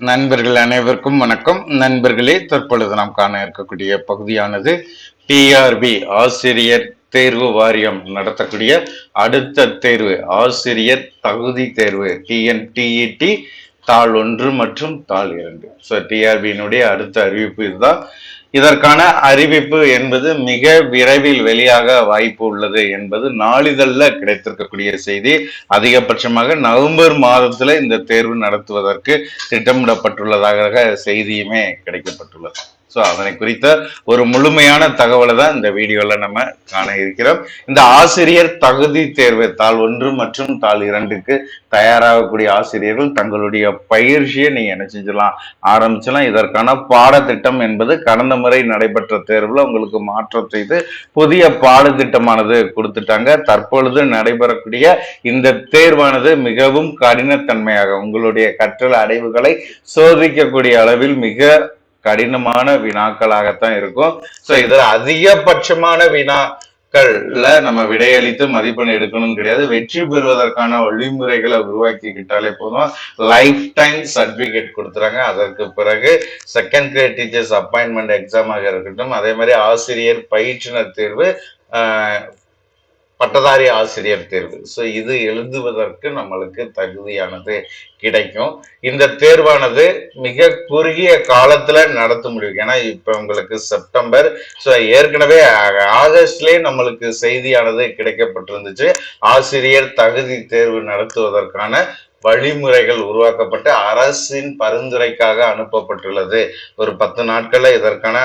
நண்பர்கள் அனைவருக்கும் வணக்கம். நண்பர்களே தற்பொழுது நாம் காண இருக்கக்கூடிய பகுதியானது டிஆர்பி ஆசிரியர் தேர்வு வாரியம் நடத்தக்கூடிய அடுத்த தேர்வு ஆசிரியர் தகுதி தேர்வு டிஎன்டிஇடி தாள் ஒன்று மற்றும் தாள் இரண்டு. ஸோ டிஆர்பியினுடைய அடுத்த அறிவிப்பு இதுதான். இதற்கான அறிவிப்பு என்பது மிக விரைவில் வெளியாக வாய்ப்பு உள்ளது என்பது நாளிதழ்ல கிடைத்திருக்கக்கூடிய செய்தி. அதிகபட்சமாக நவம்பர் மாதத்துல இந்த தேர்வு நடத்துவதற்கு திட்டமிடப்பட்டுள்ளதாக செய்தியுமே கிடைக்கப்பட்டுள்ளது. ஸோ அதனை குறித்த ஒரு முழுமையான தகவலை தான் இந்த வீடியோல நம்ம காண இருக்கிறோம். இந்த ஆசிரியர் தகுதி தேர்வு தாள் ஒன்று மற்றும் தாள் இரண்டுக்கு தயாராகக்கூடிய ஆசிரியர்கள் தங்களுடைய பயிற்சியை நீ என்ன செஞ்சலாம் ஆரம்பிச்சலாம் இதற்கான பாடத்திட்டம் என்பது கடந்த முறை நடைபெற்ற தேர்வில் உங்களுக்கு மாற்றம் செய்து புதிய பாடத்திட்டமானது கொடுத்துட்டாங்க. தற்பொழுது நடைபெறக்கூடிய இந்த தேர்வானது மிகவும் கடினத்தன்மையாக உங்களுடைய கற்றல் அடைவுகளை சோதிக்கக்கூடிய அளவில் மிக கடினமான வினாக்களாகத்தான் இருக்கும். ஸோ இதில் அதிகபட்சமான வினாக்கள்ல நம்ம விடையளித்து மதிப்பெண் எடுக்கணும் கிடையாது. வெற்றி பெறுவதற்கான வழிமுறைகளை உருவாக்கிக்கிட்டாலே போதும். லைஃப் டைம் சர்டிபிகேட் கொடுத்துறாங்க. அதற்கு பிறகு செகண்ட் கிரேட் டீச்சர்ஸ் அப்பாயின்மெண்ட் எக்ஸாமாக இருக்கட்டும். அதே மாதிரி ஆசிரியர் பயிற்றுனர் தேர்வு பட்டதாரி ஆசிரியர் தேர்வு. ஸோ இது எழுதுவதற்கு நம்மளுக்கு தகுதியானது கிடைக்கும். இந்த தேர்வானது மிக குறுகிய காலத்தில் நடத்த முடியும். ஏன்னா இப்போ உங்களுக்கு செப்டம்பர் ஸோ ஏற்கனவே ஆகஸ்ட்லேயே நம்மளுக்கு செய்தியானது கிடைக்கப்பட்டிருந்துச்சு. ஆசிரியர் தகுதி தேர்வு நடத்துவதற்கான வழிமுறைகள் உருவாக்கப்பட்டு அரசின் பரிந்துரைக்காக அனுப்பப்பட்டுள்ளது. ஒரு பத்து நாட்களில் இதற்கான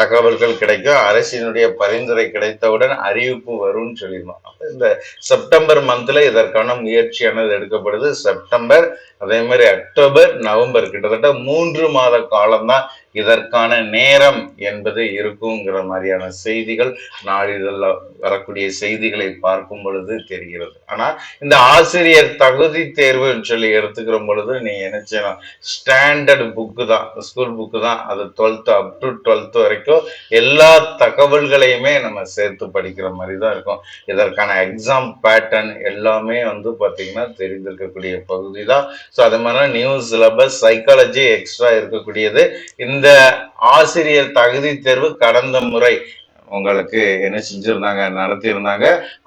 தகவல்கள் கிடைக்கும் அரசினுடைய பரிந்துரை கிடைத்தவுடன் அறிவிப்பு வரும்னு சொல்லியிருந்தோம். அப்போ இந்த செப்டம்பர் மந்தில் இதற்கான முயற்சியானது எடுக்கப்படுது. செப்டம்பர் அதே மாதிரி அக்டோபர் நவம்பர் கிட்டத்தட்ட மூன்று மாத காலம்தான் இதற்கான நேரம் என்பது இருக்குங்கிற மாதிரியான செய்திகள் நாளிதழில் வரக்கூடிய செய்திகளை பார்க்கும் பொழுது தெரிகிறது. ஆனால் இந்த ஆசிரியர் தகுதி தேர்வுன்னு சொல்லி எடுத்துக்கிற பொழுது நீ என்ன செய்யணும்? ஸ்டாண்டர்ட் புக்கு தான் ஸ்கூல் புக்கு தான். அது டுவெல்த்து அப் டு டுவெல்த் வரைக்கும் எல்லா தகவல்களையுமே நம்ம சேர்த்து படிக்கிற மாதிரி தான் இருக்கும். இதற்கான எக்ஸாம் பேட்டர்ன் எல்லாமே வந்து பார்த்தீங்கன்னா தெரிந்திருக்கக்கூடிய பகுதி தான். ஸோ அது மாதிரி நியூ சிலபஸ் சைக்காலஜி எக்ஸ்ட்ரா இருக்கக்கூடியது. இந்த இந்த ஆசிரியர் தகுதி தேர்வு கடந்த முறை. உங்களுக்கு என்ன செஞ்சிருந்தாங்க நடத்தியிருந்தாங்க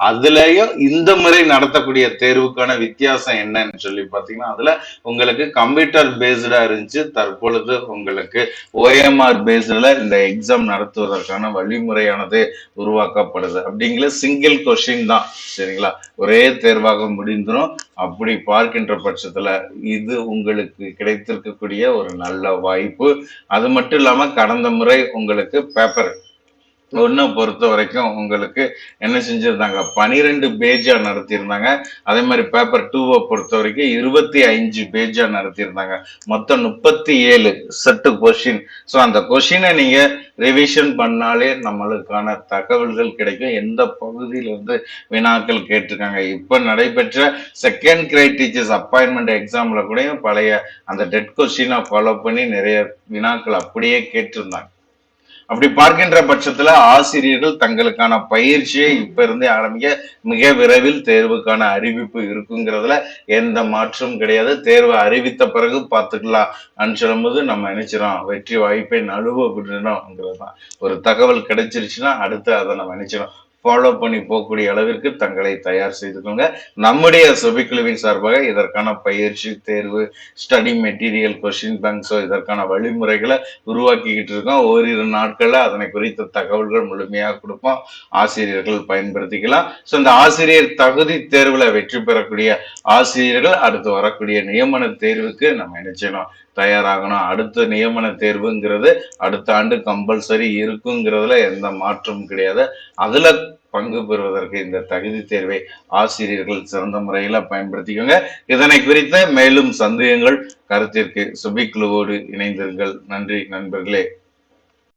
அதுலயும் இந்த முறை நடத்தக்கூடிய தேர்வுக்கான வித்தியாசம் என்னன்னு சொல்லி பார்த்தீங்கன்னா அதுல உங்களுக்கு கம்ப்யூட்டர் பேஸ்டா இருந்துச்சு. தற்பொழுது உங்களுக்கு ஓஎம்ஆர் பேஸ்டில் இந்த எக்ஸாம் நடத்துவதற்கான வழிமுறையானது உருவாக்கப்படுது. அப்படிங்கிற சிங்கிள் கொஸ்டின் தான். சரிங்களா? ஒரே தேர்வாக முடிந்துடும் அப்படி பார்க்கின்ற பட்சத்துல இது உங்களுக்கு கிடைத்திருக்கக்கூடிய ஒரு நல்ல வாய்ப்பு. அது மட்டும் இல்லாம கடந்த முறை உங்களுக்கு பேப்பர் ஒன்றை பொறுத்த வரைக்கும் உங்களுக்கு என்ன செஞ்சிருந்தாங்க? பனிரெண்டு பேஜா நடத்தியிருந்தாங்க. அதே மாதிரி பேப்பர் டூவை பொறுத்த வரைக்கும் இருபத்தி அஞ்சு பேஜா நடத்தியிருந்தாங்க. மொத்தம் முப்பத்தி ஏழு செட்டு கொஷின் ஸோ அந்த கொஷினை நீங்கள் ரிவிஷன் பண்ணாலே நம்மளுக்கான தகவல்கள் கிடைக்கும். எந்த பகுதியிலிருந்து வினாக்கள் கேட்டிருக்காங்க. இப்போ நடைபெற்ற செகண்ட் கிரேட் டீச்சர்ஸ் அப்பாயின்மெண்ட் எக்ஸாமில் கூட பழைய அந்த டெட் கொஸ்டினை ஃபாலோ பண்ணி நிறைய வினாக்கள் அப்படியே கேட்டிருந்தாங்க. அப்படி பார்க்கின்ற பட்சத்துல ஆசிரியர்கள் தங்களுக்கான பயிற்சியை இப்ப இருந்தே ஆரம்பிக்க மிக விரைவில் தேர்வுக்கான அறிவிப்பு இருக்குங்கிறதுல எந்த மாற்றமும் கிடையாது. தேர்வை அறிவித்த பிறகு பார்த்துக்கலாம். சொல்லும்போது நம்ம நினைச்சிடும் வெற்றி வாய்ப்பை நழுவ விடணும்ங்கிறது தான் ஒரு தகவல் கிடைச்சிருச்சுன்னா அடுத்து அதை நம்ம நினைச்சிடும் ஃபாலோ பண்ணி போகக்கூடிய அளவிற்கு தங்களை தயார் செய்துக்கோங்க. நம்முடைய சுபிக்குழுவின் சார்பாக இதற்கான பயிற்சி தேர்வு ஸ்டடி மெட்டீரியல் கொஷின் பேங்க்ஸோ இதற்கான வழிமுறைகளை உருவாக்கிக்கிட்டு இருக்கோம். ஓரிரு நாட்களில் அதனை குறித்த தகவல்கள் முழுமையாக கொடுப்போம். ஆசிரியர்கள் பயன்படுத்திக்கலாம். ஸோ இந்த ஆசிரியர் தகுதி தேர்வில் வெற்றி பெறக்கூடிய ஆசிரியர்கள் அடுத்து வரக்கூடிய நியமன தேர்வுக்கு நம்ம என்ன தயாராகணும். அடுத்த நியமன தேர்வுங்கிறது அடுத்த ஆண்டு கம்பல்சரி இருக்குங்கிறதுல எந்த மாற்றமும் கிடையாது. அதுல பங்கு பெறுவதற்கு இந்த தகுதி தேர்வை ஆசிரியர்கள் சிறந்த முறையில பயன்படுத்திக்கோங்க. இதனை குறித்த மேலும் சந்தேகங்கள் கருத்திற்கு சுபிக்லுவோடு இணைந்திருங்கள். நன்றி நண்பர்களே.